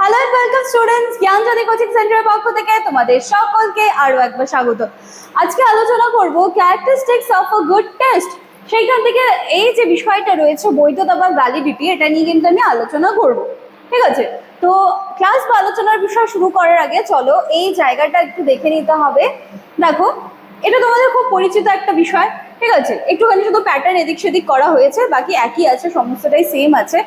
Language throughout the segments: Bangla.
Hello welcome students Gyanjyoti coaching সেন্টারের পক্ষ থেকে তোমাদের সকলকে আরও একবার স্বাগত। আজকে আলোচনা করব characteristics of a good test সেইখান থেকে এই যে বিষয়টা রয়েছে, বৈধতা বা ভ্যালিডিটি এটা নিয়ে কিন্তু আমি আলোচনা করব। ঠিক আছে? তো ক্লাস বা আলোচনার বিষয় শুরু করার আগে চলো এই জায়গাটা একটু দেখে নিতে হবে। দেখো, এটা তোমাদের খুব পরিচিত একটা বিষয়। ঠিক আছে? একটুখানি শুধু প্যাটার্ন এদিক সেদিক করা হয়েছে, বাকি একই আছে, সমস্তটাই সেম আছে।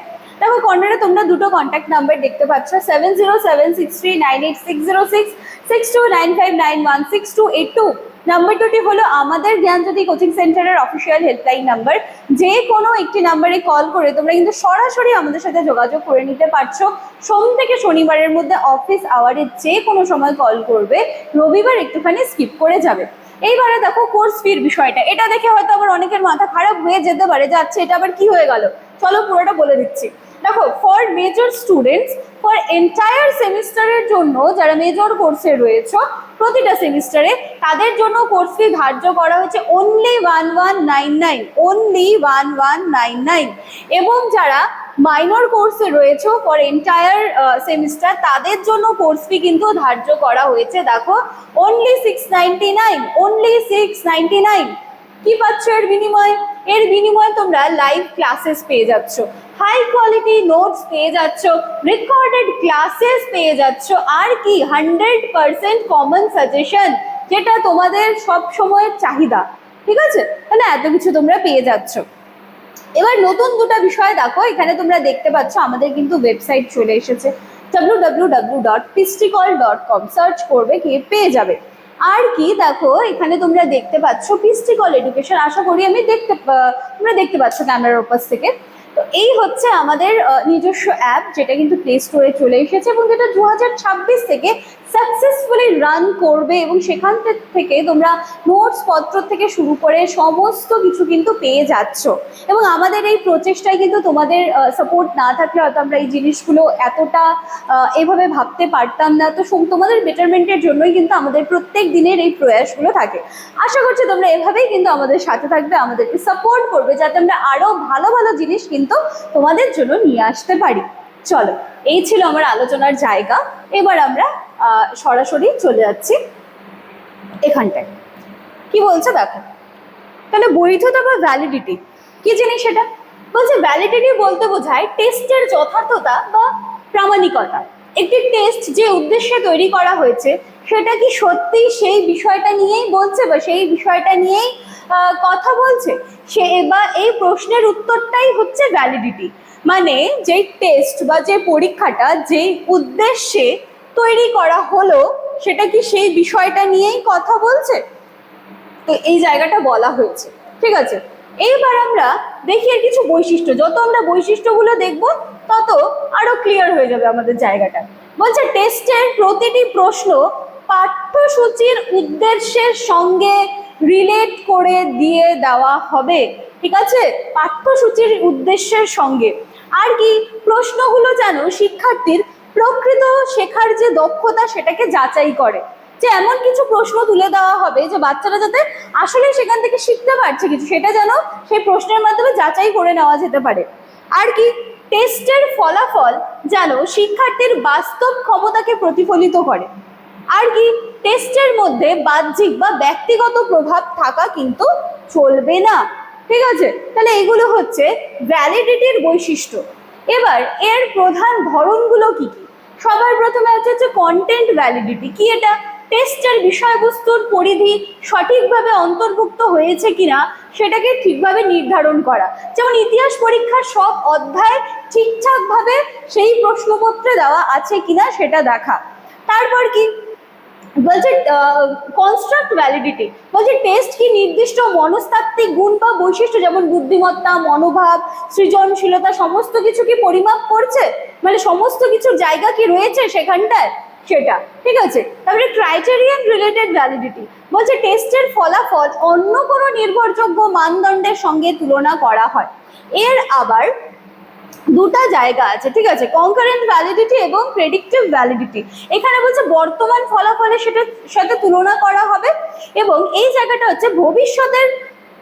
দেখো কর্নারে তোমরা দুটো কন্ট্যাক্ট নাম্বার দেখতে পাচ্ছ। Seven zero seven six three nine eight six zero six six two nine five nine one six two eight two number দুটি হলো আমাদের জ্ঞানজ্যোতি কোচিং সেন্টারের অফিসিয়াল হেল্পলাইন নাম্বার যে কোনো একটি নাম্বারে কল করে তোমরা কিন্তু সরাসরি আমাদের সাথে যোগাযোগ করে নিতে পারছ। সোম থেকে শনিবারের মধ্যে অফিস আওয়ারে যে কোনো সময় কল করবে, রবিবার একটুখানি স্কিপ করে যাবে। এইবারে দেখো কোর্স ফির বিষয়টা। এটা দেখে হয়তো আবার অনেকের মাথা খারাপ হয়ে যেতে পারে, যে আচ্ছা এটা আবার কি হয়ে গেল? চলো পুরোটা বলে দিচ্ছি। দেখো for major students for entire সেমিস্টারের জন্য যারা মেজর কোর্সে রয়েছে, প্রতিটা সেমিস্টারে তাদের জন্য কোর্স ফি ধার্য করা হয়েছে only one one nine nine only one one nine nine এবং যারা মাইনর কোর্সে রয়েছে ফর এন্টায়ার সেমিস্টার তাদের জন্য কোর্স ফি কিন্তু ধার্য করা হয়েছে। দেখো only six ninety nine only six ninety nine কি পাচ্ছ এর বিনিময়ে? এর বিনিময়ে তোমরা লাইভ ক্লাসেস পেয়ে যাচ্ছ। হাই কোয়ালিটি নোটস পেয়ে যাচ্ছ রেকর্ডেড ক্লাসেস পেয়ে যাচ্ছ, আর কি হান্ড্রেড পার্সেন্ট কমন সাজেশন যেটা তোমাদের সব সময়ের চাহিদা, ঠিক আছে? তাহলে এত কিছু তোমরা পেয়ে যাচ্ছ। এবার নতুন দুটো বিষয় দেখো, এখানে তোমরা দেখতে পাচ্ছ আমাদের কিন্তু ওয়েবসাইট চলে এসেছে। ডাব্লিউ ডাব্লিউ ডাব্লিউ ডট পিস্টিকল ডট কম সার্চ করবে কি পেয়ে যাবে। আর কি, দেখো, এখানে তোমরা দেখতে পাচ্ছ পিস্টিকল এডুকেশন। আশা করি আমি দেখতে তোমরা দেখতে পাচ্ছ ক্যামেরার ওপাশ থেকে। তো এই হচ্ছে আমাদের নিজস্ব অ্যাপ, যেটা কিন্তু প্লে স্টোরে চলে এসেছে এবং যেটা দু হাজার ছাব্বিশ থেকে সাকসেসফুলি রান করবে এবং সেখান থেকে তোমরা নোটস পত্র থেকে শুরু করে সমস্ত কিছু কিন্তু পেয়ে যাচ্ছ। এবং আমাদের এই প্রচেষ্টায় কিন্তু তোমাদের সাপোর্ট না থাকলে হয়তো আমরা এই জিনিসগুলো এতটা এভাবে ভাবতে পারতাম না। তো তোমাদের বেটারমেন্টের জন্যই কিন্তু আমাদের প্রত্যেক দিনের এই প্রয়াসগুলো থাকে। আশা করছি তোমরা এভাবেই কিন্তু আমাদের সাথে থাকবে, আমাদেরকে সাপোর্ট করবে, যাতে আমরা আরও ভালো ভালো জিনিস কিন্তু তোমাদের জন্য নিয়ে আসতে পারি। চলো, এই ছিল আমার আলোচনার জায়গা। এবার আমরা সরাসরি চলে যাচ্ছি এখানটায়। কি বলছে দেখো? তাহলে বৈধতা বা ভ্যালিডিটি কি জিনিস সেটা বলছে ভ্যালিডিটি বলতে বোঝায় টেস্টের যথার্থতা বা প্রামাণিকতা। একটি টেস্ট যে উদ্দেশ্যে তৈরি করা হয়েছে, সেটা কি সত্যি সেই বিষয়টা নিয়েই বলছে বা সেই বিষয়টা নিয়েই কথা বলছে? সে বা এই প্রশ্নের উত্তরটাই হচ্ছে ভ্যালিডিটি মানে যেই টেস্ট বা যে পরীক্ষাটা যেই উদ্দেশ্যে তৈরি করা হলো, সেটা কি সেই বিষয়টা নিয়েই কথা বলছে? তো এই জায়গাটা বলা হয়েছে। ঠিক আছে? এইবার আমরা দেখি এর কিছু বৈশিষ্ট্য। যত আমরা বৈশিষ্ট্যগুলো দেখব, তত আরও ক্লিয়ার হয়ে যাবে আমাদের জায়গাটা। বলছে টেস্টের প্রতিটি প্রশ্ন পাঠ্যসূচির উদ্দেশ্যের সঙ্গে রিলেট করে দিয়ে দেওয়া হবে। ঠিক আছে? পাঠ্যসূচির উদ্দেশ্যের সঙ্গে। আর কি, প্রশ্নগুলো যেন শিক্ষার্থীর প্রকৃত শেখার যে দক্ষতা, সেটাকে যাচাই করে। যে এমন কিছু প্রশ্ন তুলে দেওয়া হবে যে বাচ্চারা যাতে আসলে সেখান থেকে শিখতে পারছে কিছু, সেটা যেন সেই প্রশ্নের মাধ্যমে যাচাই করে নেওয়া যেতে পারে। আর কি, টেস্টের ফলাফল যেন শিক্ষার্থীর বাস্তব ক্ষমতাকে প্রতিফলিত করে। আর কি, টেস্টের মধ্যে বাহ্যিক বা ব্যক্তিগত প্রভাব থাকা কিন্তু চলবে না। ঠিক আছে? তাহলে এগুলো হচ্ছে ভ্যালিডিটির বৈশিষ্ট্য। এবার এর প্রধান ধরনগুলো কি কি? সবার প্রথমে আছে হচ্ছে কন্টেন্ট ভ্যালিডিটি কি এটা? টেস্টের বিষয়বস্তুর পরিধি সঠিকভাবে অন্তর্ভুক্ত হয়েছে কিনা, সেটাকে ঠিকভাবে নির্ধারণ করা। যেমন ইতিহাস পরীক্ষার সব অধ্যায় ঠিকঠাকভাবে সেই প্রশ্নপত্রে দেওয়া আছে কিনা সেটা দেখা। তারপর কি? বলছে কনস্ট্রাক্ট ভ্যালিডিটি বলছে টেস্ট কি নির্দিষ্ট মনস্তাত্ত্বিক গুণ বা বৈশিষ্ট্য, যেমন বুদ্ধিমত্তা, মনোভাব, সৃজনশীলতা, সমস্ত কিছু কি পরিমাপ করছে? মানে সমস্ত কিছুর জায়গা কি রয়েছে সেখানটায়? সেটা, ঠিক আছে? তারপরে ক্রাইটেরিয়ান রিলেটেড ভ্যালিডিটি বলছে টেস্টের ফলাফল অন্য কোনো নির্ভরযোগ্য মানদণ্ডের সঙ্গে তুলনা করা হয়। এর আবার দুটা জায়গা আছে, ঠিক আছে? কনকারেন্ট ভ্যালিডিটি এবং প্রেডিক্টিভ ভ্যালিডিটি এখানে বলছে বর্তমান ফলাফলের সেটা, সাথে তুলনা করা হবে এবং এই জায়গাটা হচ্ছে ভবিষ্যতের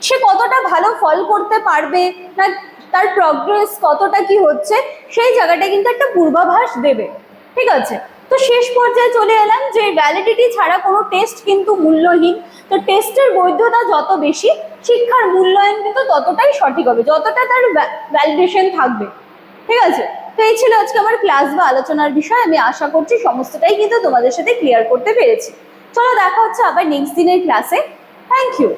সে কতটা ভালো ফল করতে পারবে, না তার প্রগ্রেস কতটা কি হচ্ছে, সেই জায়গাটা কিন্তু একটা পূর্বাভাস দেবে, ঠিক আছে? তো শেষ পর্যায়ে চলে এলাম যে ভ্যালিডিটি ছাড়া কোনো টেস্ট কিন্তু মূল্যহীন। তো টেস্টের বৈধতা যত বেশি, শিক্ষার মূল্যায়ন কিন্তু ততটাই সঠিক হবে, যতটা তার ভ্যালিডেশন থাকবে। ঠিক আছে? তো এই ছিল আজকে আমার ক্লাস বা আলোচনার বিষয়। আমি আশা করছি সমস্তটাই কিন্তু তোমাদের সাথে ক্লিয়ার করতে পেরেছি। চলো দেখা হচ্ছে আবার নেক্সট দিনের ক্লাসে থ্যাংক ইউ